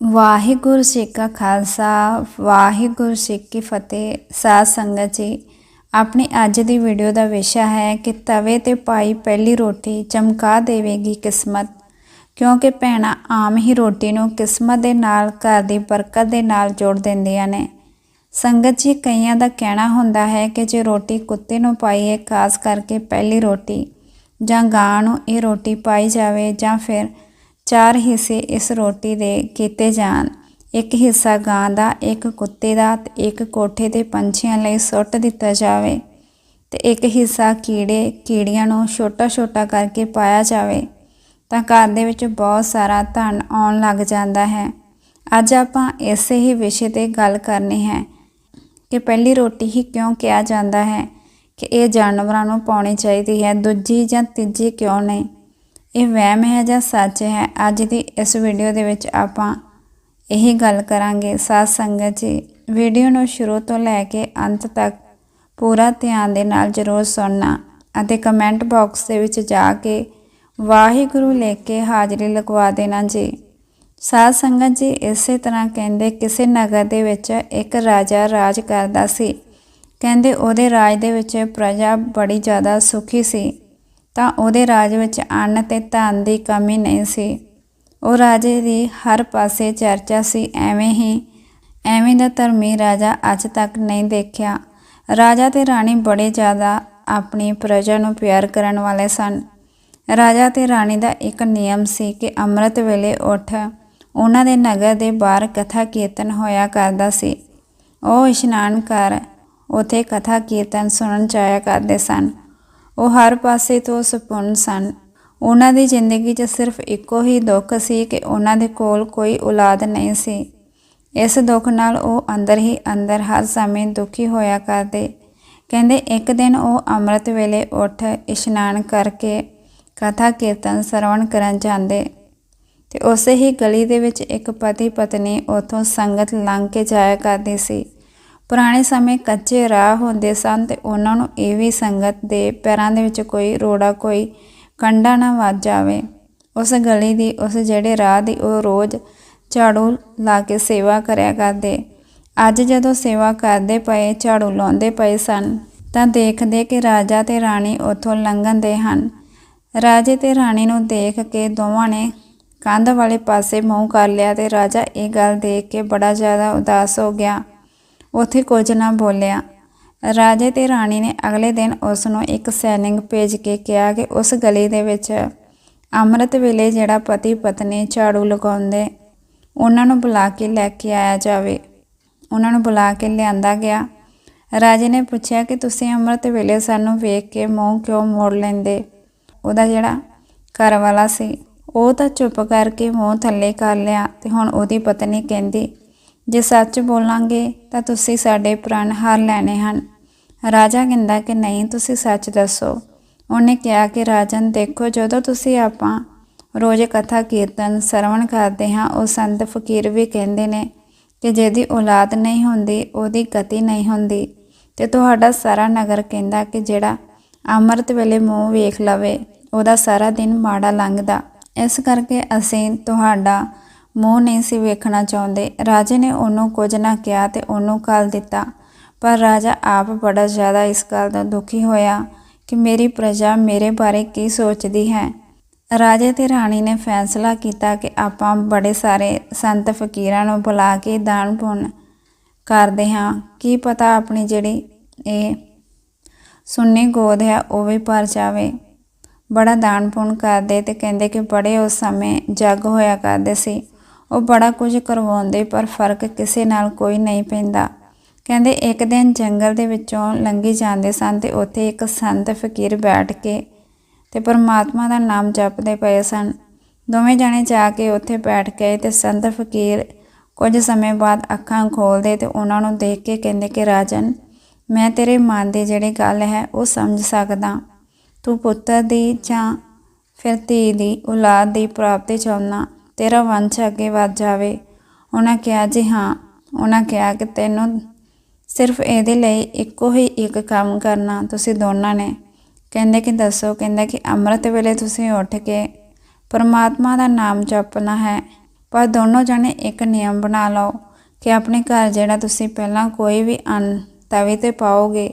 ਵਾਹਿਗੁਰੂ ਜੀ ਕਾ ਖਾਲਸਾ, ਵਾਹਿਗੁਰੂ ਜੀ ਕੀ ਫਤਿਹ। ਸਾਧ ਸੰਗਤ ਜੀ, ਆਪਣੀ ਅੱਜ ਦੀ ਵੀਡੀਓ ਦਾ ਵਿਸ਼ਾ ਹੈ ਕਿ ਤਵੇ ਤੇ ਪਾਈ ਪਹਿਲੀ ਰੋਟੀ ਚਮਕਾ ਦੇਵੇਗੀ ਕਿਸਮਤ। ਕਿਉਂਕਿ ਭੈਣਾਂ ਆਮ ਹੀ ਰੋਟੀ ਨੂੰ ਕਿਸਮਤ ਦੇ ਨਾਲ, ਘਰ ਦੀ ਬਰਕਤ ਦੇ ਨਾਲ ਜੋੜ ਦਿੰਦੀਆਂ ਨੇ। ਸੰਗਤ ਜੀ, ਕਈਆਂ ਦਾ ਕਹਿਣਾ ਹੁੰਦਾ ਹੈ ਕਿ ਜੇ ਰੋਟੀ ਕੁੱਤੇ ਨੂੰ ਪਾਈਏ, ਖਾਸ ਕਰਕੇ ਪਹਿਲੀ ਰੋਟੀ, ਜਾਂ ਗਾਂ ਨੂੰ ਇਹ ਰੋਟੀ ਪਾਈ ਜਾਵੇ, ਜਾਂ ਫਿਰ ਚਾਰ ਹਿੱਸੇ ਇਸ ਰੋਟੀ ਦੇ ਕੀਤੇ ਜਾਣ। ਇੱਕ ਹਿੱਸਾ ਗਾਂ ਦਾ, ਇੱਕ ਕੁੱਤੇ ਦਾ ਤੇ ਇੱਕ ਕੋਠੇ ਦੇ ਪੰਛੀਆਂ ਲਈ ਸੁੱਟ ਦਿੱਤਾ ਜਾਵੇ ਤੇ ਇੱਕ ਹਿੱਸਾ ਕੀੜੇ, ਕੀੜੀਆਂ ਨੂੰ ਛੋਟਾ-ਛੋਟਾ ਕਰਕੇ ਪਾਇਆ ਜਾਵੇ। ਤਾਂ ਘਰ ਦੇ ਵਿੱਚ ਬਹੁਤ ਸਾਰਾ ਧਨ ਆਉਣ ਲੱਗ ਜਾਂਦਾ ਹੈ। ਅੱਜ ਆਪਾਂ ਇਸੇ ਹੀ ਵਿਸ਼ੇ ਤੇ ਗੱਲ ਕਰਨੀ ਹੈ ਕਿ ਪਹਿਲੀ ਰੋਟੀ ਹੀ ਕਿਉਂ ਕਿਹਾ ਜਾਂਦਾ ਹੈ ਕਿ ਇਹ ਜਾਨਵਰਾਂ ਨੂੰ ਪਾਉਣੀ ਚਾਹੀਦੀ ਹੈ, ਦੂਜੀ ਜਾਂ ਤੀਜੀ ਕਿਉਂ ਨਹੀਂ? ਇਹ ਵਹਿਮ ਹੈ ਜਾਂ ਸੱਚ ਹੈ? ਅੱਜ ਦੀ ਇਸ ਵੀਡੀਓ ਦੇ ਵਿੱਚ ਆਪਾਂ ਇਹੀ ਗੱਲ ਕਰਾਂਗੇ। ਸਾਧ ਸੰਗਤ ਜੀ ਵੀਡੀਓ ਨੂੰ ਸ਼ੁਰੂ ਤੋਂ ਲੈ ਕੇ ਅੰਤ ਤੱਕ ਪੂਰਾ ਧਿਆਨ ਦੇ ਨਾਲ ਜ਼ਰੂਰ ਸੁਣਨਾ ਅਤੇ ਕਮੈਂਟ ਬਾਕਸ ਦੇ ਵਿੱਚ ਜਾ ਕੇ ਵਾਹਿਗੁਰੂ ਲੈ ਕੇ ਹਾਜ਼ਰੀ ਲਗਵਾ ਦੇਣਾ ਜੀ। ਸਾਧ ਸੰਗਤ ਜੀ, ਇਸੇ ਤਰ੍ਹਾਂ ਕਹਿੰਦੇ, ਕਿਸੇ ਨਗਰ ਦੇ ਵਿੱਚ ਇੱਕ ਰਾਜਾ ਰਾਜ ਕਰਦਾ ਸੀ। ਕਹਿੰਦੇ ਉਹਦੇ ਰਾਜ ਦੇ ਵਿੱਚ ਪ੍ਰਜਾ ਬੜੀ ਜ਼ਿਆਦਾ ਸੁਖੀ ਸੀ। ਤਾਂ ਉਹਦੇ ਰਾਜ ਵਿੱਚ ਅੰਨ ਤੇ ਧਨ ਦੀ ਕਮੀ ਨਹੀਂ ਸੀ। ਉਹ ਰਾਜੇ ਦੀ ਹਰ ਪਾਸੇ ਚਰਚਾ ਸੀ, ਐਵੇਂ ਹੀ, ਐਵੇਂ ਦਾ ਧਰਮੀ ਰਾਜਾ ਅੱਜ ਤੱਕ ਨਹੀਂ ਦੇਖਿਆ। ਰਾਜਾ ਤੇ ਰਾਣੀ ਬੜੇ ਜ਼ਿਆਦਾ ਆਪਣੀ ਪ੍ਰਜਾ ਨੂੰ ਪਿਆਰ ਕਰਨ ਵਾਲੇ ਸਨ। ਰਾਜਾ ਤੇ ਰਾਣੀ ਦਾ ਇੱਕ ਨਿਯਮ ਸੀ ਕਿ ਅੰਮ੍ਰਿਤ ਵੇਲੇ ਉੱਠ ਉਹਨਾਂ ਦੇ ਨਗਰ ਦੇ ਬਾਹਰ ਕਥਾ ਕੀਰਤਨ ਹੋਇਆ ਕਰਦਾ ਸੀ। ਉਹ ਇਸ਼ਨਾਨ ਕਰ ਉਥੇ ਕਥਾ ਕੀਰਤਨ ਸੁਣਨ ਜਾਇਆ ਕਰਦੇ ਸਨ। ਉਹ ਹਰ ਪਾਸੇ ਤੋਂ ਸੁਪਨ ਸਨ। ਉਹਨਾਂ ਦੀ ਜ਼ਿੰਦਗੀ 'ਚ ਸਿਰਫ ਇੱਕੋ ਹੀ ਦੁੱਖ ਸੀ ਕਿ ਉਹਨਾਂ ਦੇ ਕੋਲ ਕੋਈ ਔਲਾਦ ਨਹੀਂ ਸੀ। ਇਸ ਦੁੱਖ ਨਾਲ ਉਹ ਅੰਦਰ ਹੀ ਅੰਦਰ ਹਰ ਸਮੇਂ ਦੁਖੀ ਹੋਇਆ ਕਰਦੇ। ਕਹਿੰਦੇ, ਇੱਕ ਦਿਨ ਉਹ ਅੰਮ੍ਰਿਤ ਵੇਲੇ ਉੱਠ ਇਸ਼ਨਾਨ ਕਰਕੇ ਕਥਾ ਕੀਰਤਨ ਸਰਵਣ ਕਰਨ ਜਾਂਦੇ ਤੇ ਉਸੇ ਹੀ ਗਲੀ ਦੇ ਵਿੱਚ ਇੱਕ ਪਤੀ ਪਤਨੀ ਉਥੋਂ ਸੰਗਤ ਲੰਘ ਕੇ ਜਾਇਆ ਕਰਦੀ ਸੀ। ਪੁਰਾਣੇ ਸਮੇਂ ਕੱਚੇ ਰਾਹ ਹੁੰਦੇ ਸਨ ਤੇ ਉਹਨਾਂ ਨੂੰ ਇਹ ਵੀ ਸੰਗਤ ਦੇ ਪੈਰਾਂ ਦੇ ਵਿੱਚ ਕੋਈ ਰੋੜਾ, ਕੋਈ ਕੰਡਾ ਨਾ ਵੱਜ ਜਾਵੇ। ਉਸ ਗਲੀ ਦੀ, ਉਸ ਜਿਹੜੇ ਰਾਹ ਦੀ ਉਹ ਰੋਜ਼ ਝਾੜੂ ਲਾ ਕੇ ਸੇਵਾ ਕਰਿਆ ਕਰਦੇ। ਅੱਜ ਜਦੋਂ ਸੇਵਾ ਕਰਦੇ ਪਏ, ਝਾੜੂ ਲਾਉਂਦੇ ਪਏ ਸਨ, ਤਾਂ ਦੇਖਦੇ ਕਿ ਰਾਜਾ ਤੇ ਰਾਣੀ ਉੱਥੋਂ ਲੰਘਣ ਦੇ ਹਨ। ਰਾਜੇ ਤੇ ਰਾਣੀ ਨੂੰ ਦੇਖ ਕੇ ਦੋਵਾਂ ਨੇ ਕੰਧ ਵਾਲੇ ਪਾਸੇ ਮੂੰਹ ਕਰ ਲਿਆ ਤੇ ਰਾਜਾ ਇਹ ਗੱਲ ਦੇਖ ਕੇ ਬੜਾ ਜ਼ਿਆਦਾ ਉਦਾਸ ਹੋ ਗਿਆ। ਉੱਥੇ ਕੁਝ ਨਾ ਬੋਲਿਆ। ਰਾਜੇ ਤੇ ਰਾਣੀ ਨੇ ਅਗਲੇ ਦਿਨ ਉਸ ਨੂੰ ਇੱਕ ਸੈਨਿੰਗ ਭੇਜ ਕੇ ਕਿਹਾ ਕਿ ਉਸ ਗਲੀ ਦੇ ਵਿੱਚ ਅੰਮ੍ਰਿਤ ਵੇਲੇ ਜਿਹੜਾ ਪਤੀ ਪਤਨੀ ਝਾੜੂ ਲਗਾਉਂਦੇ, ਉਹਨਾਂ ਨੂੰ ਬੁਲਾ ਕੇ ਲੈ ਕੇ ਆਇਆ ਜਾਵੇ। ਉਹਨਾਂ ਨੂੰ ਬੁਲਾ ਕੇ ਲਿਆਂਦਾ ਗਿਆ। ਰਾਜੇ ਨੇ ਪੁੱਛਿਆ ਕਿ ਤੁਸੀਂ ਅੰਮ੍ਰਿਤ ਵੇਲੇ ਸਾਨੂੰ ਵੇਖ ਕੇ ਮੂੰਹ ਕਿਉਂ ਮੋੜ ਲੈਂਦੇ? ਉਹਦਾ ਜਿਹੜਾ ਘਰ ਵਾਲਾ ਸੀ, ਉਹ ਤਾਂ ਚੁੱਪ ਕਰਕੇ ਮੂੰਹ ਥੱਲੇ ਕਰ ਲਿਆ ਤੇ ਹੁਣ ਉਹਦੀ ਪਤਨੀ ਕਹਿੰਦੀ ਜੇ ਸੱਚ ਬੋਲਾਂਗੇ ਤਾਂ ਤੁਸੀਂ ਸਾਡੇ ਪ੍ਰਾਣ ਹਾਰ ਲੈਣੇ ਹਨ। ਰਾਜਾ ਕਹਿੰਦਾ ਕਿ ਨਹੀਂ, ਤੁਸੀਂ ਸੱਚ ਦੱਸੋ। ਉਹਨੇ ਕਿਹਾ ਕਿ, ਰਾਜਨ, ਦੇਖੋ, ਜਦੋਂ ਤੁਸੀਂ ਆਪਾਂ ਰੋਜ਼ ਕਥਾ, ਕੀਰਤਨ, ਸਰਵਣ ਕਰਦੇ ਹਾਂ, ਉਹ ਸੰਤ ਫਕੀਰ ਵੀ ਕਹਿੰਦੇ ਨੇ ਕਿ ਜਿਹਦੀ ਔਲਾਦ ਨਹੀਂ ਹੁੰਦੀ, ਉਹਦੀ ਗਤੀ ਨਹੀਂ ਹੁੰਦੀ। ਤੇ ਤੁਹਾਡਾ ਸਾਰਾ ਨਗਰ ਕਹਿੰਦਾ ਕਿ ਜਿਹੜਾ ਅੰਮ੍ਰਿਤ ਵੇਲੇ ਮੂੰਹ ਵੇਖ ਲਵੇ, ਉਹਦਾ ਸਾਰਾ ਦਿਨ ਮਾੜਾ ਲੰਘਦਾ। ਇਸ ਕਰਕੇ ਅਸੀਂ ਤੁਹਾਡਾ ਮੂੰਹ ਨਹੀਂ ਸੀ ਵੇਖਣਾ ਚਾਹੁੰਦੇ। ਰਾਜੇ ਨੇ ਉਹਨੂੰ ਕੁਝ ਨਾ ਕਿਹਾ ਤੇ ਉਹਨੂੰ ਕਾਲ ਦਿੱਤਾ। ਪਰ ਰਾਜਾ ਆਪ ਬੜਾ ਜ਼ਿਆਦਾ ਇਸ ਗੱਲ ਦਾ ਦੁਖੀ ਹੋਇਆ ਕਿ ਮੇਰੀ ਪ੍ਰਜਾ ਮੇਰੇ ਬਾਰੇ ਕੀ ਸੋਚਦੀ ਹੈ। ਰਾਜੇ ਤੇ ਰਾਣੀ ਨੇ ਫੈਸਲਾ ਕੀਤਾ ਕਿ ਆਪਾਂ ਬੜੇ ਸਾਰੇ ਸੰਤ ਫਕੀਰਾਂ ਨੂੰ ਬੁਲਾ ਕੇ ਦਾਨ ਪੁੰਨ ਕਰਦੇ ਹਾਂ। ਕੀ ਪਤਾ ਆਪਣੀ ਜਿਹੜੀ ਇਹ ਸੁੰਨੀ ਗੋਦ ਹੈ ਉਹ ਵੀ ਭਰ ਜਾਵੇ। ਬੜਾ ਦਾਨ ਪੁੰਨ ਕਰਦੇ ਤੇ ਕਹਿੰਦੇ ਕਿ ਬੜੇ ਉਸ ਸਮੇਂ ਜੱਗ ਹੋਇਆ ਕਰਦੇ ਸੀ। ਉਹ ਬੜਾ ਕੁਝ ਕਰਵਾਉਂਦੇ, ਪਰ ਫ਼ਰਕ ਕਿਸੇ ਨਾਲ ਕੋਈ ਨਹੀਂ ਪੈਂਦਾ। ਕਹਿੰਦੇ, ਇੱਕ ਦਿਨ ਜੰਗਲ ਦੇ ਵਿੱਚੋਂ ਲੰਘੀ ਜਾਂਦੇ ਸਨ ਤੇ ਉੱਥੇ ਇੱਕ ਸੰਤ ਫਕੀਰ ਬੈਠ ਕੇ ਤੇ ਪਰਮਾਤਮਾ ਦਾ ਨਾਮ ਜਪਦੇ ਪਏ ਸਨ। ਦੋਵੇਂ ਜਣੇ ਜਾ ਕੇ ਉੱਥੇ ਬੈਠ ਗਏ ਤੇ ਸੰਤ ਫਕੀਰ ਕੁਝ ਸਮੇਂ ਬਾਅਦ ਅੱਖਾਂ ਖੋਲਦੇ ਤੇ ਉਹਨਾਂ ਨੂੰ ਦੇਖ ਕੇ ਕਹਿੰਦੇ ਕਿ, ਰਾਜਨ, ਮੈਂ ਤੇਰੇ ਮਨ ਦੀ ਜਿਹੜੀ ਗੱਲ ਹੈ, ਉਹ ਸਮਝ ਸਕਦਾ। ਤੂੰ ਪੁੱਤਰ ਦੀ ਜਾਂ ਫਿਰ ਧੀ ਦੀ ਔਲਾਦ ਦੀ ਪ੍ਰਾਪਤੀ ਚਾਹੁੰਦਾ। ਤੇਰਾ ਵੰਸ਼ ਅੱਗੇ ਵੱਧ ਜਾਵੇ। ਉਹਨਾਂ ਕਿਹਾ, ਜੀ ਹਾਂ। ਉਹਨਾਂ ਕਿਹਾ ਕਿ ਤੈਨੂੰ ਸਿਰਫ ਇਹਦੇ ਲਈ ਇੱਕੋ ਹੀ ਇੱਕ ਕੰਮ ਕਰਨਾ, ਤੁਸੀਂ ਦੋਨਾਂ ਨੇ। ਕਹਿੰਦੇ ਕਿ ਦੱਸੋ, ਕਹਿੰਦਾ ਕਿ ਅੰਮ੍ਰਿਤ ਵੇਲੇ ਤੁਸੀਂ ਉੱਠ ਕੇ ਪਰਮਾਤਮਾ ਦਾ ਨਾਮ ਜਪਣਾ ਹੈ, ਪਰ ਦੋਨੋਂ ਜਣੇ ਇੱਕ ਨਿਯਮ ਬਣਾ ਲਓ ਕਿ ਆਪਣੇ ਘਰ ਜਿਹੜਾ ਤੁਸੀਂ ਪਹਿਲਾਂ ਕੋਈ ਵੀ ਅੰਨ ਤਵੇ ਤੇ ਪਾਓਗੇ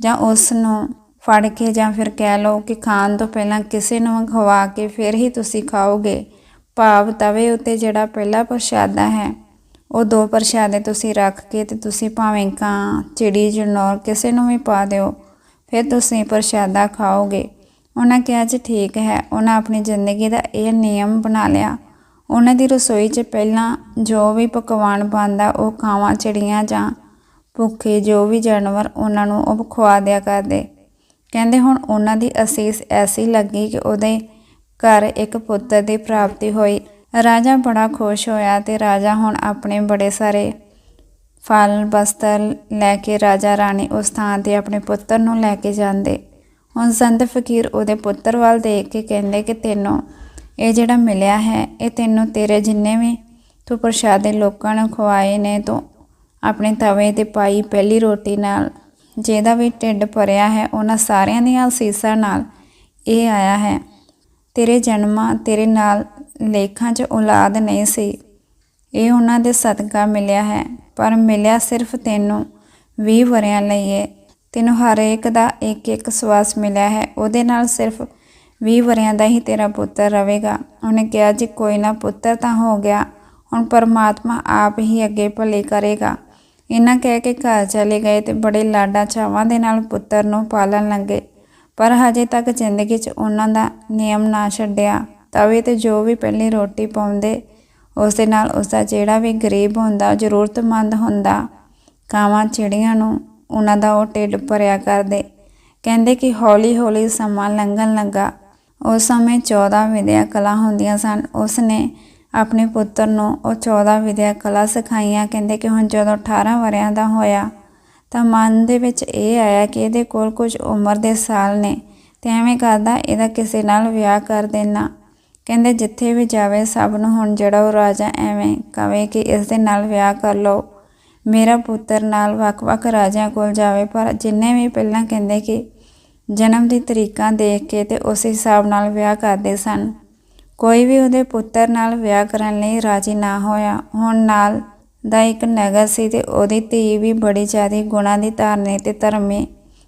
ਜਾਂ ਉਸ ਨੂੰ ਫੜ ਕੇ ਜਾਂ ਫਿਰ ਕਹਿ ਲਓ ਕਿ ਖਾਣ ਤੋਂ ਪਹਿਲਾਂ ਕਿਸੇ ਨੂੰ ਖਵਾ ਕੇ ਫਿਰ ਹੀ ਤੁਸੀਂ ਖਾਓਗੇ। ਭਾਵ ਤਵੇ ਉੱਤੇ ਜਿਹੜਾ ਪਹਿਲਾ ਪ੍ਰਸ਼ਾਦਾ ਹੈ, ਉਹ ਦੋ ਪ੍ਰਸ਼ਾਦੇ ਤੁਸੀਂ ਰੱਖ ਕੇ ਤੇ ਤੁਸੀਂ ਭਾਵੇਂ ਕਾਂ, ਚਿੜੀ, ਜਨੌਰ ਕਿਸੇ ਨੂੰ ਵੀ ਪਾ ਦਿਓ, ਫਿਰ ਤੁਸੀਂ ਪ੍ਰਸ਼ਾਦਾ ਖਾਓਗੇ। ਉਹਨਾਂ ਕਿਹਾ, ਜੀ ਠੀਕ ਹੈ। ਉਹਨਾਂ ਆਪਣੀ ਜ਼ਿੰਦਗੀ ਦਾ ਇਹ ਨਿਯਮ ਬਣਾ ਲਿਆ। ਉਹਨਾਂ ਦੀ ਰਸੋਈ 'ਚ ਪਹਿਲਾਂ ਜੋ ਵੀ ਪਕਵਾਨ ਬਣਦਾ, ਉਹ ਕਾਵਾਂ ਚਿੜੀਆਂ ਜਾਂ ਭੁੱਖੇ ਜੋ ਵੀ ਜਾਨਵਰ, ਉਹਨਾਂ ਨੂੰ ਉਹ ਖਵਾ ਦਿਆ ਕਰਦੇ। ਕਹਿੰਦੇ ਹੁਣ ਉਹਨਾਂ ਦੀ ਅਸੀਸ ਐਸੀ ਲੱਗੀ ਕਿ ਉਹਦੇ ਘਰ ਇੱਕ ਪੁੱਤਰ ਦੀ ਪ੍ਰਾਪਤੀ ਹੋਈ। ਰਾਜਾ ਬੜਾ ਖੁਸ਼ ਹੋਇਆ ਤੇ ਰਾਜਾ ਹੁਣ ਆਪਣੇ ਬੜੇ ਸਾਰੇ ਫਲ, ਬਸਤਰ ਲੈ ਕੇ ਰਾਜਾ ਰਾਣੀ ਉਸ ਥਾਂ ਤੇ ਆਪਣੇ ਪੁੱਤਰ ਨੂੰ ਲੈ ਕੇ ਜਾਂਦੇ। ਹੁਣ ਸੰਤ ਫਕੀਰ ਉਹਦੇ ਪੁੱਤਰ ਵੱਲ ਦੇਖ ਕੇ ਕਹਿੰਦੇ ਕਿ ਤੈਨੂੰ ਇਹ ਜਿਹੜਾ ਮਿਲਿਆ ਹੈ, ਇਹ ਤੈਨੂੰ ਤੇਰੇ ਜਿੰਨੇ ਵੀ ਤੂੰ ਪ੍ਰਸ਼ਾਦੇ ਲੋਕਾਂ ਨੂੰ ਖਵਾਏ ਨੇ, ਤੂੰ ਆਪਣੇ ਤਵੇ ਤੇ ਪਾਈ ਪਹਿਲੀ ਰੋਟੀ ਨਾਲ ਜਿਹਦਾ ਵੀ ਢਿੱਡ ਭਰਿਆ ਹੈ, ਉਹਨਾਂ ਸਾਰਿਆਂ ਦੀਆਂ ਅਸੀਸਾਂ ਨਾਲ ਇਹ ਆਇਆ ਹੈ। ਤੇਰੇ ਜਨਮਾਂ ਤੇਰੇ ਨਾਲ ਲੇਖਾਂ 'ਚ ਔਲਾਦ ਨਹੀਂ ਸੀ। ਇਹ ਉਹਨਾਂ ਦੇ ਸਦਕਾ ਮਿਲਿਆ ਹੈ। ਪਰ ਮਿਲਿਆ ਸਿਰਫ ਤੈਨੂੰ 20 ਵਰਿਆਂ ਲਈ ਹੈ ਤੈਨੂੰ ਹਰ ਇੱਕ ਦਾ ਇੱਕ ਇੱਕ ਸਵਾਸ ਮਿਲਿਆ ਹੈ। ਉਹਦੇ ਨਾਲ ਸਿਰਫ 20 ਵਰਿਆਂ ਦਾ ਹੀ ਤੇਰਾ ਪੁੱਤਰ ਰਹੇਗਾ। ਉਹਨੇ ਕਿਹਾ, ਜੀ ਕੋਈ ਨਾ ਪੁੱਤਰ ਤਾਂ ਹੋ ਗਿਆ। ਹੁਣ ਪਰਮਾਤਮਾ ਆਪ ਹੀ ਅੱਗੇ ਭਲੇ ਕਰੇਗਾ। ਇਹਨਾਂ ਕਹਿ ਕੇ ਘਰ ਚਲੇ ਗਏ ਤੇ ਬੜੇ ਲਾਡਾ ਚਾਵਾਂ ਦੇ ਨਾਲ ਪੁੱਤਰ ਨੂੰ ਪਾਲਣ ਲੱਗੇ। ਪਰ ਹਜੇ ਤੱਕ ਜ਼ਿੰਦਗੀ 'ਚ ਉਹਨਾਂ ਦਾ ਨਿਯਮ ਨਾ ਛੱਡਿਆ। ਤਵੇ ਤੇ ਜੋ ਵੀ ਪਹਿਲੀ ਰੋਟੀ ਪਾਉਂਦੇ, ਉਸ ਦੇ ਨਾਲ ਉਸ ਦਾ ਜਿਹੜਾ ਵੀ ਗਰੀਬ ਹੁੰਦਾ ਜ਼ਰੂਰਤਮੰਦ ਹੁੰਦਾ। ਕਾਵਾਂ ਚਿੜੀਆਂ ਨੂੰ ਉਹਨਾਂ ਦਾ ਉਹ ਢਿੱਡ ਭਰਿਆ ਕਰਦੇ। ਕਹਿੰਦੇ ਕਿ ਹੌਲੀ ਹੌਲੀ ਸਮਾਂ ਲੰਘਣ ਲੱਗਾ। ਉਸ ਸਮੇਂ 14 ਵਿਦਿਆ ਕਲਾ ਹੁੰਦੀਆਂ ਸਨ। ਉਸ ਨੇ ਆਪਣੇ ਪੁੱਤਰ ਨੂੰ ਉਹ 14 ਵਿਦਿਆ ਕਲਾ ਸਿਖਾਈਆਂ। ਕਹਿੰਦੇ ਕਿ ਹੁਣ ਜਦੋਂ 18 ਵਰਿਆਂ ਦਾ ਹੋਇਆ ਤਾਂ ਮਨ ਦੇ ਵਿੱਚ ਇਹ ਆਇਆ ਕਿ ਇਹਦੇ ਕੋਲ ਕੁਝ ਉਮਰ ਦੇ ਸਾਲ ਨੇ, ਤੇ ਐਵੇਂ ਕਰਦਾ, ਇਹਦਾ ਕਿਸੇ ਨਾਲ ਵਿਆਹ ਕਰ ਦੇਣਾ। ਕਹਿੰਦੇ, ਜਿੱਥੇ ਵੀ ਜਾਵੇ, ਸਭ ਨੂੰ ਹੁਣ ਜਿਹੜਾ ਉਹ ਰਾਜਾ ਐਵੇਂ ਕਵੇ ਕਿ ਇਸ ਦੇ ਨਾਲ ਵਿਆਹ ਕਰ ਲਓ। ਮੇਰਾ ਪੁੱਤਰ ਨਾਲ ਵੱਖ-ਵੱਖ ਰਾਜਿਆਂ ਕੋਲ ਜਾਵੇ, ਪਰ ਜਿੰਨੇ ਵੀ ਪਹਿਲਾਂ ਕਹਿੰਦੇ ਕਿ ਜਨਮ ਦੀ ਤਰੀਕਾਂ ਦੇਖ ਕੇ ਤੇ ਉਸ ਹਿਸਾਬ ਨਾਲ ਵਿਆਹ ਕਰਦੇ ਸਨ, ਕੋਈ ਵੀ ਉਹਦੇ ਪੁੱਤਰ ਨਾਲ ਵਿਆਹ ਕਰਨ ਲਈ ਰਾਜੀ ਨਾ ਹੋਇਆ। ਹੁਣ ਨਾਲ ਦਾ ਇੱਕ ਨਗਰ ਸੀ ਤੇ ਉਹਦੀ ਧੀ ਵੀ ਬੜੀ ਜ਼ਿਆਦਾ ਗੁਣਾਂ ਦੀ ਧਾਰਨੀ ਤੇ ਧਰਮੀ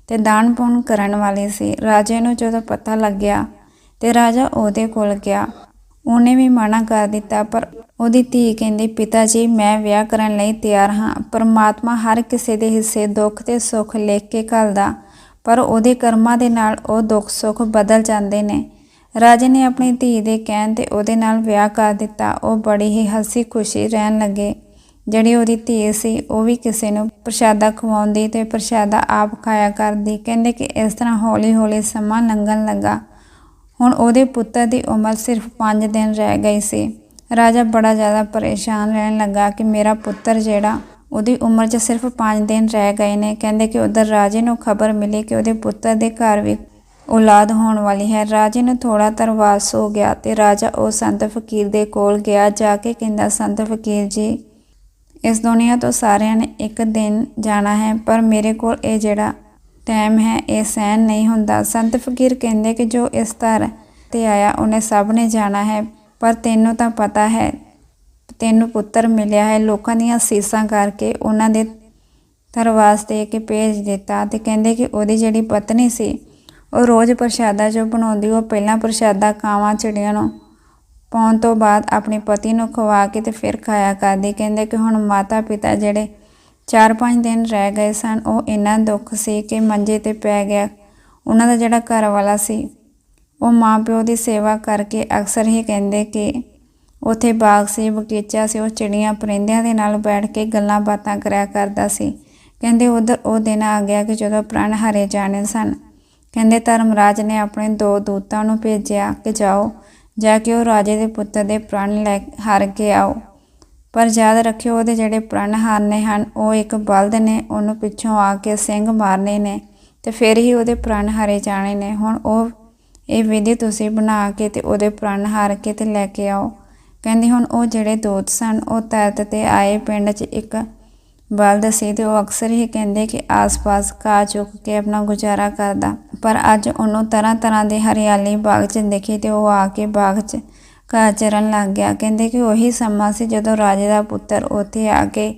ਤੇ ਦਾਨ ਪੁੰਨ ਕਰਨ ਵਾਲੀ ਸੀ। ਰਾਜੇ ਨੂੰ ਜਦੋਂ ਪਤਾ ਲੱਗਿਆ ਤੇ ਰਾਜਾ ਉਹਦੇ ਕੋਲ ਗਿਆ। ਉਹਨੇ ਵੀ ਮਨਾ ਕਰ ਦਿੱਤਾ, ਪਰ ਉਹਦੀ ਧੀ ਕਹਿੰਦੀ ਪਿਤਾ ਜੀ ਮੈਂ ਵਿਆਹ ਕਰਨ ਲਈ ਤਿਆਰ ਹਾਂ। ਪਰਮਾਤਮਾ ਹਰ ਕਿਸੇ ਦੇ ਹਿੱਸੇ ਦੁੱਖ ਤੇ ਸੁੱਖ ਲਿਖ ਕੇ ਘੱਲਦਾ, ਪਰ ਉਹਦੇ ਕਰਮਾਂ ਦੇ ਨਾਲ ਉਹ ਦੁੱਖ ਸੁੱਖ ਬਦਲ ਜਾਂਦੇ ਨੇ। ਰਾਜੇ ਨੇ ਆਪਣੀ ਧੀ ਦੇ ਕਹਿਣ ਤੇ ਉਹਦੇ ਨਾਲ ਵਿਆਹ ਕਰ ਦਿੱਤਾ। ਉਹ ਬੜੀ ਹੀ ਹਸੀ ਖੁਸ਼ੀ ਰਹਿਣ ਲੱਗੇ। ਜਿਹੜੀ ਉਹਦੀ ਧੀ ਸੀ, ਉਹ ਵੀ ਕਿਸੇ ਨੂੰ ਪ੍ਰਸ਼ਾਦਾ ਖਵਾਉਂਦੀ ਤੇ ਪ੍ਰਸ਼ਾਦਾ ਆਪ ਖਾਇਆ ਕਰਦੀ। ਕਹਿੰਦੇ ਕਿ ਇਸ ਤਰ੍ਹਾਂ ਹੌਲੀ ਹੌਲੀ ਸਮਾਂ ਲੰਘਣ ਲੱਗਾ। ਹੁਣ ਉਹਦੇ ਪੁੱਤਰ ਦੀ ਉਮਰ ਸਿਰਫ 5 ਦਿਨ ਰਹਿ ਗਈ ਸੀ। ਰਾਜਾ ਬੜਾ ਜ਼ਿਆਦਾ ਪਰੇਸ਼ਾਨ ਰਹਿਣ ਲੱਗਾ ਕਿ ਮੇਰਾ ਪੁੱਤਰ ਜਿਹੜਾ, ਉਹਦੀ ਉਮਰ 'ਚ ਸਿਰਫ 5 ਦਿਨ ਰਹਿ ਗਏ ਨੇ। ਕਹਿੰਦੇ ਕਿ ਉਧਰ ਰਾਜੇ ਨੂੰ ਖਬਰ ਮਿਲੀ ਕਿ ਉਹਦੇ ਪੁੱਤਰ ਦੇ ਘਰ ਵੀ ਔਲਾਦ ਹੋਣ ਵਾਲੀ ਹੈ। ਰਾਜੇ ਨੂੰ ਥੋੜਾ ਤਰਵਾਸ ਹੋ ਗਿਆ ਤੇ ਰਾਜਾ ਉਹ ਸੰਤ ਫਕੀਰ ਦੇ ਕੋਲ ਗਿਆ। ਜਾ ਕੇ ਕਹਿੰਦਾ, ਸੰਤ ਫਕੀਰ ਜੀ ਇਸ ਦੁਨੀਆ ਤੋਂ ਸਾਰਿਆਂ ਨੇ ਇੱਕ ਦਿਨ ਜਾਣਾ ਹੈ, ਪਰ ਮੇਰੇ ਕੋਲ ਇਹ ਜਿਹੜਾ ਟਾਈਮ ਹੈ, ਇਹ ਸਹਿਨ ਨਹੀਂ ਹੁੰਦਾ। ਸੰਤ ਫਕੀਰ ਕਹਿੰਦੇ ਕਿ ਜੋ ਇਸ ਧਰ ਤੇ ਆਇਆ, ਉਹਨੇ ਸਭ ਨੇ ਜਾਣਾ ਹੈ, ਪਰ ਤੈਨੂੰ ਤਾਂ ਪਤਾ ਹੈ, ਤੈਨੂੰ ਪੁੱਤਰ ਮਿਲਿਆ ਹੈ। ਲੋਕਾਂ ਦੀਆਂ ਸੀਸਾਂ ਕਰਕੇ ਉਹਨਾਂ ਦੇ ਤਰਵਾਸ ਦੇ ਕੇ ਭੇਜ ਦਿੱਤਾ ਤੇ ਕਹਿੰਦੇ ਕਿ ਉਹਦੀ ਜਿਹੜੀ ਪਤਨੀ ਸੀ, ਉਹ ਰੋਜ਼ ਪ੍ਰਸ਼ਾਦਾ ਜੋ ਬਣਾਉਂਦੀ, ਉਹ ਪਹਿਲਾਂ ਪ੍ਰਸ਼ਾਦਾ ਕਾਵਾਂ ਚਿੜੀਆਂ ਨੂੰ ਪਾਉਣ ਤੋਂ ਬਾਅਦ ਆਪਣੇ ਪਤੀ ਨੂੰ ਖਵਾ ਕੇ ਤੇ ਫਿਰ ਖਾਇਆ ਕਰਦੀ। ਕਹਿੰਦੇ ਕਿ ਹੁਣ ਮਾਤਾ ਪਿਤਾ ਜਿਹੜੇ 4-5 ਦਿਨ ਰਹਿ ਗਏ ਸਨ, ਉਹ ਇੰਨਾ ਦੁੱਖ ਸੀ ਕਿ ਮੰਜੇ ਤੇ ਪੈ ਗਿਆ। ਉਹਨਾਂ ਦਾ ਜਿਹੜਾ ਘਰ ਵਾਲਾ ਸੀ, ਉਹ ਮਾਂ ਪਿਓ ਦੀ ਸੇਵਾ ਕਰਕੇ ਅਕਸਰ ਹੀ ਕਹਿੰਦੇ ਕਿ ਉੱਥੇ ਬਾਗ ਸੀ, ਬਗੀਚਾ ਸੀ, ਉਹ ਚਿੜੀਆਂ ਪਰਿੰਦਿਆਂ ਦੇ ਨਾਲ ਬੈਠ ਕੇ ਗੱਲਾਂ ਬਾਤਾਂ ਕਰਿਆ ਕਰਦਾ ਸੀ। ਕਹਿੰਦੇ ਉਧਰ ਉਹ ਦਿਨ ਆ ਗਿਆ ਕਿ ਜਦੋਂ ਪ੍ਰਾਣ ਹਰੇ ਜਾਣੇ ਸਨ। ਕਹਿੰਦੇ ਧਰਮਰਾਜ ਨੇ ਆਪਣੇ ਦੋ ਦੂਤਾਂ ਨੂੰ ਭੇਜਿਆ ਕਿ ਜਾਓ ਜਾ ਕੇ ਉਹ ਰਾਜੇ ਦੇ ਪੁੱਤਰ ਦੇ ਪ੍ਰਣ ਲੈ ਹਾਰ ਕੇ ਆਓ। ਪਰ ਯਾਦ ਰੱਖਿਓ, ਉਹਦੇ ਜਿਹੜੇ ਪ੍ਰਣ ਹਾਰਨੇ ਹਨ, ਉਹ ਇੱਕ ਬਲਦ ਨੇ, ਉਹਨੂੰ ਪਿੱਛੋਂ ਆ ਕੇ ਸਿੰਘ ਮਾਰਨੇ ਨੇ ਤੇ ਫਿਰ ਹੀ ਉਹਦੇ ਪ੍ਰਣ ਹਾਰੇ ਜਾਣੇ ਨੇ। ਹੁਣ ਉਹ, ਇਹ ਵਿਧੀ ਤੁਸੀਂ ਬਣਾ ਕੇ ਤੇ ਉਹਦੇ ਪ੍ਰਣ ਹਾਰ ਕੇ ਤੇ ਲੈ ਕੇ ਆਓ। ਕਹਿੰਦੇ ਹੁਣ ਉਹ ਜਿਹੜੇ ਦੋਤ ਸਨ, ਉਹ ਤਰਤ ਤੇ ਆਏ ਪਿੰਡ 'ਚ ਇੱਕ ਬਲਦ ਸੀ ਤੇ ਉਹ ਅਕਸਰ ਹੀ ਕਹਿੰਦੇ ਕਿ ਆਸ-ਪਾਸ ਘਾਹ ਚੁੱਕ ਕੇ ਆਪਣਾ ਗੁਜ਼ਾਰਾ ਕਰਦਾ। ਪਰ ਅੱਜ ਉਹਨੂੰ ਤਰ੍ਹਾਂ ਤਰ੍ਹਾਂ ਦੇ ਹਰਿਆਲੀ ਬਾਗ 'ਚ ਦਿਖੀ ਤੇ ਉਹ ਆ ਕੇ ਬਾਗ 'ਚ ਘਾਹ ਚਰਨ ਲੱਗ ਗਿਆ। ਕਹਿੰਦੇ ਕਿ ਉਹੀ ਸਮਾਂ ਸੀ ਜਦੋਂ ਰਾਜੇ ਦਾ ਪੁੱਤਰ ਉੱਥੇ ਆ ਕੇ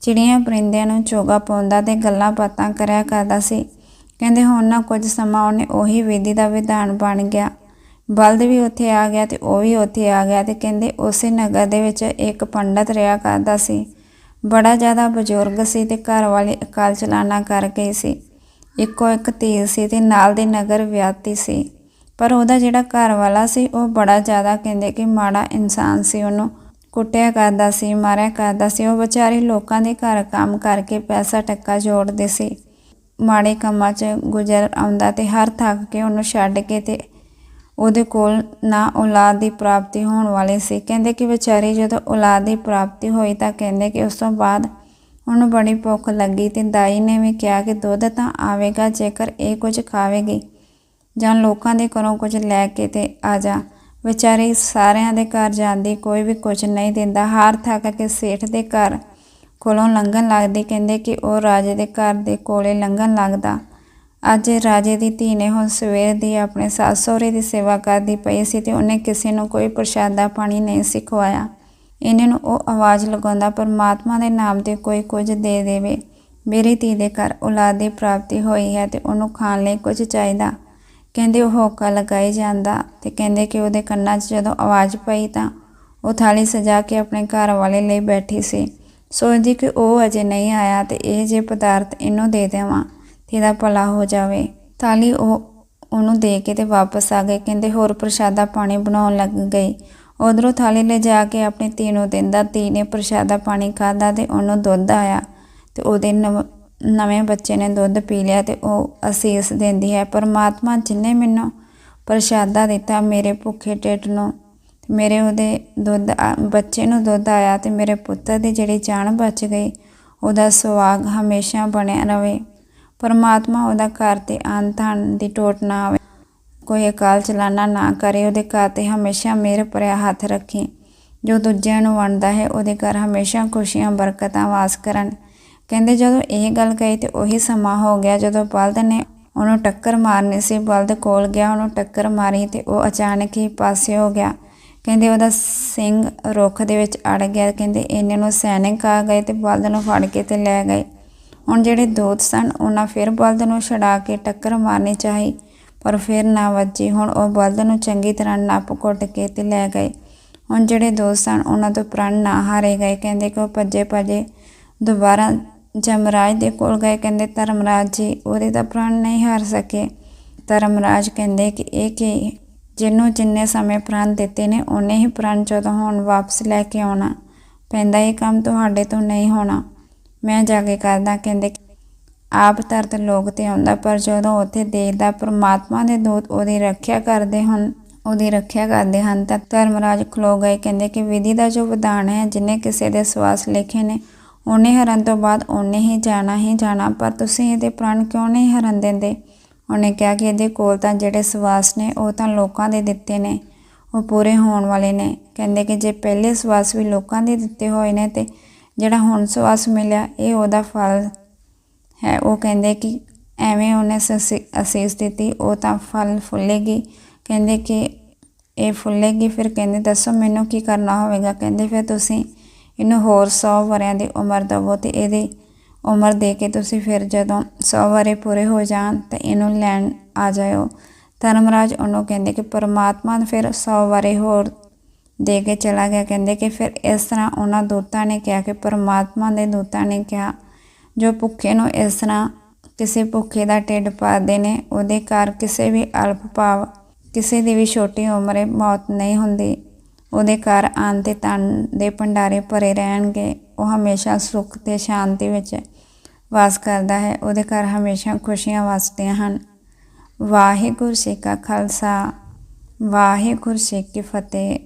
ਚਿੜੀਆਂ ਪਰਿੰਦਿਆਂ ਨੂੰ ਚੋਗਾ ਪਾਉਂਦਾ ਤੇ ਗੱਲਾਂ ਬਾਤਾਂ ਕਰਿਆ ਕਰਦਾ ਸੀ। ਕਹਿੰਦੇ ਹੁਣ ਨਾ ਕੁਝ ਸਮਾਂ ਉਹਨੇ ਉਹੀ ਵਿਧੀ ਦਾ ਵਿਧਾਨ ਬਣ ਗਿਆ। ਬਲਦ ਵੀ ਉੱਥੇ ਆ ਗਿਆ ਤੇ ਉਹ ਵੀ ਉੱਥੇ ਆ ਗਿਆ ਤੇ ਕਹਿੰਦੇ ਉਸੇ ਨਗਰ ਦੇ ਵਿੱਚ ਇੱਕ ਪੰਡਤ ਰਿਹਾ ਕਰਦਾ ਸੀ। ਬੜਾ ਜ਼ਿਆਦਾ ਬਜ਼ੁਰਗ ਸੀ ਤੇ ਘਰ ਵਾਲੇ ਅਕਾਲ ਚਲਾਣਾ ਕਰ ਗਏ ਸੀ। ਇੱਕੋ ਇੱਕ ਧੀ ਸੀ ਤੇ ਨਾਲ ਦੇ ਨਗਰ ਵਿਆਹਤੀ ਸੀ। ਪਰ ਉਹਦਾ ਜਿਹੜਾ ਘਰ ਵਾਲਾ ਸੀ, ਉਹ ਬੜਾ ਜ਼ਿਆਦਾ ਕਹਿੰਦੇ ਕਿ ਮਾੜਾ ਇਨਸਾਨ ਸੀ। ਉਹਨੂੰ ਕੁੱਟਿਆ ਕਰਦਾ ਸੀ, ਮਾਰਿਆ ਕਰਦਾ ਸੀ। ਉਹ ਵਿਚਾਰੇ ਲੋਕਾਂ ਦੇ ਘਰ ਕੰਮ ਕਰਕੇ ਪੈਸਾ ਟੱਕਾ ਜੋੜਦੇ ਸੀ। ਮਾੜੇ ਕੰਮਾਂ 'ਚ ਗੁਜ਼ਰ ਆਉਂਦਾ ਤੇ ਹਰ ਥੱਕ ਕੇ ਉਹਨੂੰ ਛੱਡ ਕੇ ਤੇ ਉਹਦੇ ਕੋਲ ਨਾ ਔਲਾਦ ਦੀ ਪ੍ਰਾਪਤੀ ਹੋਣ ਵਾਲੀ ਸੀ। ਕਹਿੰਦੇ ਕਿ ਵਿਚਾਰੀ ਜਦੋਂ ਔਲਾਦ ਦੀ ਪ੍ਰਾਪਤੀ ਹੋਈ ਤਾਂ ਕਹਿੰਦੇ ਕਿ ਉਸ ਤੋਂ ਬਾਅਦ ਉਹਨੂੰ ਬੜੀ ਭੁੱਖ ਲੱਗੀ ਤੇ ਦਾਈ ਨੇ ਵੀ ਕਿਹਾ ਕਿ ਦੁੱਧ ਤਾਂ ਆਵੇਗਾ, ਜੇਕਰ ਇਹ ਕੁਝ ਖਾਵੇਗੀ, ਜਾਂ ਲੋਕਾਂ ਦੇ ਘਰੋਂ ਕੁਝ ਲੈ ਕੇ ਤੇ ਆ ਜਾ। ਵਿਚਾਰੀ ਸਾਰਿਆਂ ਦੇ ਘਰ ਜਾਂਦੀ ਕੋਈ ਵੀ ਕੁਝ ਨਹੀਂ ਦਿੰਦਾ। ਹਾਰ ਥੱਕ ਕੇ ਸੇਠ ਦੇ ਘਰ ਕੋਲੋਂ ਲੰਘਣ ਲੱਗਦੀ। ਕਹਿੰਦੇ ਕਿ ਉਹ ਰਾਜੇ ਦੇ ਘਰ ਦੇ ਕੋਲੇ ਲੰਘਣ ਲੱਗਦਾ। ਅੱਜ ਰਾਜੇ ਦੀ ਧੀ ਨੇ ਹੁਣ ਸਵੇਰ ਦੀ ਆਪਣੇ ਸੱਸ ਸਹੁਰੇ ਦੀ ਸੇਵਾ ਕਰਦੀ ਪਈ ਸੀ ਤੇ ਉਹਨੇ ਕਿਸੇ ਨੂੰ ਕੋਈ ਪ੍ਰਸ਼ਾਦਾ ਪਾਣੀ ਨਹੀਂ ਸਿਖਵਾਇਆ ਇਹਨਾਂ ਨੂੰ ਉਹ ਆਵਾਜ਼ ਲਗਾਉਂਦਾ, ਪਰਮਾਤਮਾ ਦੇ ਨਾਮ ਤੇ ਕੋਈ ਕੁਝ ਦੇ ਦੇਵੇ। ਮੇਰੀ ਧੀ ਦੇ ਘਰ ਔਲਾਦ ਦੀ ਪ੍ਰਾਪਤੀ ਹੋਈ ਹੈ ਤੇ ਉਹਨੂੰ ਖਾਣ ਲਈ ਕੁਝ ਚਾਹੀਦਾ। ਕਹਿੰਦੇ ਉਹ ਹੋਕਾ ਲਗਾਈ ਜਾਂਦਾ ਤੇ ਕਹਿੰਦੇ ਕਿ ਉਹਦੇ ਕੰਨਾਂ 'ਚ ਜਦੋਂ ਆਵਾਜ਼ ਪਈ ਤਾਂ ਉਹ ਥਾਲੀ ਸਜਾ ਕੇ ਆਪਣੇ ਘਰ ਵਾਲੇ ਲਈ ਬੈਠੀ ਸੀ। ਸੋਚਦੀ ਕਿ ਉਹ ਅਜੇ ਨਹੀਂ ਆਇਆ ਤੇ ਇਹ ਜੇ ਪਦਾਰਥ ਇਹਨੂੰ ਦੇ ਦੇਵਾਂ। ਤੇ ਇਹਦਾ ਭਲਾ ਹੋ ਜਾਵੇ। ਥਾਲੀ ਉਹ ਉਹਨੂੰ ਦੇ ਕੇ ਤੇ ਵਾਪਸ ਆ ਗਏ। ਕਹਿੰਦੇ ਹੋਰ ਪ੍ਰਸ਼ਾਦਾ ਪਾਣੀ ਬਣਾਉਣ ਲੱਗ ਗਈ ਉਧਰੋਂ ਥਾਲੀ ਲੈ ਜਾ ਕੇ ਆਪਣੀ ਧੀ ਨੂੰ ਦਿੰਦਾ। ਧੀ ਨੇ ਪ੍ਰਸ਼ਾਦਾ ਪਾਣੀ ਖਾਦਾ ਤੇ ਉਹਨੂੰ ਦੁੱਧ ਆਇਆ ਤੇ ਉਹਦੇ ਨਵ- ਨਵੇਂ ਬੱਚੇ ਨੇ ਦੁੱਧ ਪੀ ਲਿਆ ਤੇ ਉਹ ਅਸੀਸ ਦਿੰਦੀ ਹੈ, ਪਰਮਾਤਮਾ ਜਿਨੇ ਮੈਨੂੰ ਪ੍ਰਸ਼ਾਦਾ ਦਿੱਤਾ, ਮੇਰੇ ਭੁੱਖੇ ਢਿੱਡ ਨੂੰ ਮੇਰੇ ਉਹਦੇ ਦੁੱਧ ਆ- ਬੱਚੇ ਨੂੰ ਦੁੱਧ ਆਇਆ ਤੇ ਮੇਰੇ ਪੁੱਤਰ ਦੀ ਜਿਹੜੀ ਜਾਨ ਬਚ ਗਈ, ਉਹਦਾ ਸੁਆਗ ਹਮੇਸ਼ਾ ਬਣਿਆ ਰਵੇ ਪਰਮਾਤਮਾ ਉਹਦਾ ਘਰ ਤੇ ਅੰਨ ਧਨ ਦੀ ਟੋਟ ਨਾ ਆਵੇ। ਕੋਈ ਅਕਾਲ ਚਲਾਣਾ ਨਾ ਕਰੇ, ਉਹਦੇ ਘਰ ਤੇ ਹਮੇਸ਼ਾ ਮਿਹਰ ਭਰਿਆ ਹੱਥ ਰੱਖੇ। ਜੋ ਦੂਜਿਆਂ ਨੂੰ ਵੰਡਦਾ ਹੈ, ਉਹਦੇ ਘਰ ਹਮੇਸ਼ਾ ਖੁਸ਼ੀਆਂ, ਬਰਕਤਾਂ ਵਾਸ ਕਰਨ। ਕਹਿੰਦੇ ਜਦੋਂ ਇਹ ਗੱਲ ਕਹੀ ਤੇ ਉਹੀ ਸਮਾਂ ਹੋ ਗਿਆ ਜਦੋਂ ਬਲਦ ਨੇ ਉਹਨੂੰ ਟੱਕਰ ਮਾਰਨੀ ਸੀ। ਬਲਦ ਕੋਲ ਗਿਆ, ਉਹਨੂੰ ਟੱਕਰ ਮਾਰੀ ਤੇ ਉਹ ਅਚਾਨਕ ਹੀ ਪਾਸੇ ਹੋ ਗਿਆ। ਕਹਿੰਦੇ ਉਹਦਾ ਸਿੰਘ ਰੁੱਖ ਦੇ ਵਿੱਚ ਅੜ ਗਿਆ। ਕਹਿੰਦੇ ਇੰਨੇ ਨੂੰ ਸੈਨਿਕ ਆ ਗਏ ਤੇ ਬਲਦ ਨੂੰ ਫੜ ਕੇ ਤੇ ਲੈ ਗਏ। ਹੁਣ ਜਿਹੜੇ ਦੋਸਤ ਸਨ, ਉਹਨਾਂ ਫਿਰ ਬਲਦ ਨੂੰ ਛਡਾ ਕੇ ਟੱਕਰ ਮਾਰਨੀ ਚਾਹੀ, ਪਰ ਫਿਰ ਨਾ ਵੱਜੀ। ਹੁਣ ਉਹ ਬਲਦ ਨੂੰ ਚੰਗੀ ਤਰ੍ਹਾਂ ਨੱਪ ਕੁੱਟ ਕੇ ਤੇ ਲੈ ਗਏ। ਹੁਣ ਜਿਹੜੇ ਦੋਸਤ ਸਨ, ਉਹਨਾਂ ਤੋਂ ਪ੍ਰਣ ਨਾ ਹਾਰੇ ਗਏ। ਕਹਿੰਦੇ ਕਿ ਉਹ ਭੱਜੇ ਭੱਜੇ ਦੁਬਾਰਾ ਜਮਰਾਜ ਦੇ ਕੋਲ ਗਏ। ਕਹਿੰਦੇ, ਧਰਮਰਾਜ ਜੀ, ਉਹਦੇ ਤਾਂ ਪ੍ਰਣ ਨਹੀਂ ਹਾਰ ਸਕੇ। ਧਰਮਰਾਜ ਕਹਿੰਦੇ ਕਿ ਇਹ ਕਿ ਜਿਹਨੂੰ ਜਿੰਨੇ ਸਮੇਂ ਪ੍ਰਣ ਦਿੱਤੇ ਨੇ, ਉਹਨੇ ਹੀ ਪ੍ਰਣ ਜਦੋਂ ਹੁਣ ਵਾਪਸ ਲੈ ਕੇ ਆਉਣਾ। ਪੈਂਦਾ ਇਹ ਕੰਮ ਤੁਹਾਡੇ ਤੋਂ ਨਹੀਂ ਹੋਣਾ। ਮੈਂ ਜਾ ਕੇ ਕਰਦਾ, ਕਹਿੰਦੇ ਆਪ ਤਰਤ ਲੋਕ ਤੇ ਆਉਂਦਾ, ਪਰ ਜਦੋਂ ਉੱਥੇ ਦੇਖਦਾ ਪ੍ਰਮਾਤਮਾ ਦੇ ਦੂਤ ਉਹਦੀ ਰੱਖਿਆ ਕਰਦੇ ਹਨ, ਉਹਦੀ ਰੱਖਿਆ ਕਰਦੇ ਹਨ, ਤਾਂ ਧਰਮਰਾਜ ਖਲੋ ਗਏ। ਕਹਿੰਦੇ ਕਿ ਵਿਧੀ ਦਾ ਜੋ ਵਿਧਾਨ ਹੈ, ਜਿਨੇ ਕਿਸੇ ਦੇ ਸਵਾਸ ਲਿਖੇ ਨੇ, ਉਹਨੇ ਹਰਨ ਤੋਂ ਬਾਅਦ ਉਹਨੇ ਹੀ ਜਾਣਾ ਹੀ ਜਾਣਾ, ਪਰ ਤੁਸੀਂ ਇਹਦੇ ਪ੍ਰਾਣ ਕਿਉਂ ਨਹੀਂ ਹਰਨ ਦਿੰਦੇ? ਉਹਨੇ ਕਿਹਾ ਕਿ ਇਹਦੇ ਕੋਲ ਤਾਂ ਜਿਹੜੇ ਸਵਾਸ ਨੇ, ਉਹ ਤਾਂ ਲੋਕਾਂ ਦੇ ਦਿੱਤੇ ਨੇ, ਉਹ ਪੂਰੇ ਹੋਣ ਵਾਲੇ ਨੇ। ਕਹਿੰਦੇ ਕਿ ਜੇ ਪਹਿਲੇ ਸਵਾਸ ਵੀ ਲੋਕਾਂ ਦੇ ਦਿੱਤੇ ਹੋਏ ਨੇ ਤੇ ਜਿਹੜਾ ਹੁਣ ਸਵਾਸ ਮਿਲਿਆ, ਇਹ ਉਹਦਾ ਫਲ ਹੈ। ਉਹ ਕਹਿੰਦੇ ਕਿ ਐਵੇਂ ਉਹਨੇ ਸਸੀ- ਅਸੀਸ ਦਿੱਤੀ, ਉਹ ਤਾਂ ਫਲ ਫੁੱਲੇਗੀ। ਕਹਿੰਦੇ ਕਿ ਇਹ ਫੁੱਲੇਗੀ, ਫਿਰ ਕਹਿੰਦੇ, ਦੱਸੋ ਮੈਨੂੰ ਕੀ ਕਰਨਾ ਹੋਵੇਗਾ? ਕਹਿੰਦੇ, ਫਿਰ ਤੁਸੀਂ ਇਹਨੂੰ ਹੋਰ 100 ਵਰਿਆਂ ਦੀ ਉਮਰ ਦੇਵੋ ਤੇ ਇਹਦੀ ਉਮਰ ਦੇ ਕੇ ਤੁਸੀਂ ਫਿਰ ਜਦੋਂ 100 ਵਰੇ ਪੂਰੇ ਹੋ ਜਾਣ ਤਾਂ ਇਹਨੂੰ ਲੈਣ ਆ ਜਾਇਓ। ਧਰਮਰਾਜ ਉਹਨੂੰ ਕਹਿੰਦੇ ਕਿ, ਪਰਮਾਤਮਾ ਫਿਰ 100 ਵਰੇ ਹੋਰ ਦੇ ਕੇ ਚਲਾ ਗਿਆ। ਕਹਿੰਦੇ ਕਿ ਫਿਰ ਇਸ ਤਰ੍ਹਾਂ ਉਹਨਾਂ ਦੂਤਾਂ ਨੇ ਕਿਹਾ ਕਿ ਪਰਮਾਤਮਾ ਦੇ ਦੂਤਾਂ ਨੇ ਕਿਹਾ, ਜੋ ਭੁੱਖੇ ਨੂੰ ਇਸ ਤਰ੍ਹਾਂ ਕਿਸੇ ਭੁੱਖੇ ਦਾ ਢਿੱਡ ਪਾਦੇ ਨੇ, ਉਹਦੇ ਘਰ ਕਿਸੇ ਵੀ ਅਲਪ ਭਾਵ ਕਿਸੇ ਦੀ ਵੀ ਛੋਟੀ ਉਮਰੇ ਮੌਤ ਨਹੀਂ ਹੁੰਦੀ। ਉਹਦੇ ਘਰ ਆਨ ਤੇ ਤਨ ਦੇ ਭੰਡਾਰੇ ਭਰੇ ਰਹਿਣਗੇ। ਉਹ ਹਮੇਸ਼ਾ ਸੁੱਖ ਤੇ ਸ਼ਾਂਤੀ ਵਿੱਚ ਵਾਸ ਕਰਦਾ ਹੈ। ਉਹਦੇ ਘਰ ਹਮੇਸ਼ਾ ਖੁਸ਼ੀਆਂ ਵਸਦੀਆਂ ਹਨ। ਵਾਹਿਗੁਰੂ ਜੀ ਕਾ ਖਾਲਸਾ। ਵਾਹਿਗੁਰੂ ਜੀ ਕੀ ਫਤਿਹ।